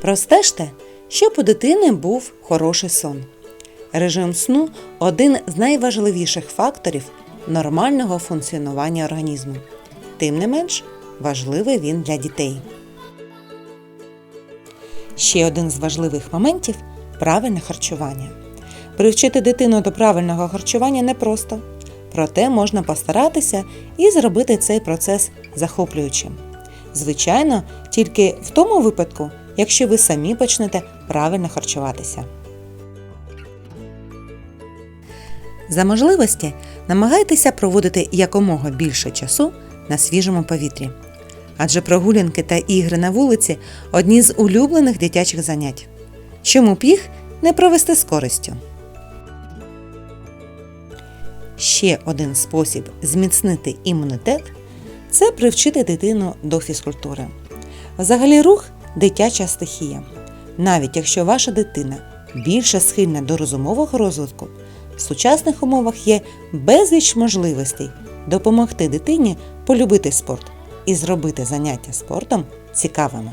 Простежте, щоб у дитини був хороший сон. Режим сну один з найважливіших факторів нормального функціонування організму. Тим не менш, важливий він для дітей. Ще один з важливих моментів правильне харчування. Привчити дитину до правильного харчування непросто, проте можна постаратися і зробити цей процес захоплюючим. Звичайно, тільки в тому випадку, якщо ви самі почнете правильно харчуватися. За можливості намагайтеся проводити якомога більше часу на свіжому повітрі. Адже прогулянки та ігри на вулиці одні з улюблених дитячих занять. Чому б їх не провести з користю? Ще один спосіб зміцнити імунітет це привчити дитину до фізкультури. Взагалі рух дитяча стихія. Навіть якщо ваша дитина більше схильна до розумового розвитку, в сучасних умовах є безліч можливостей допомогти дитині полюбити спорт і зробити заняття спортом цікавими.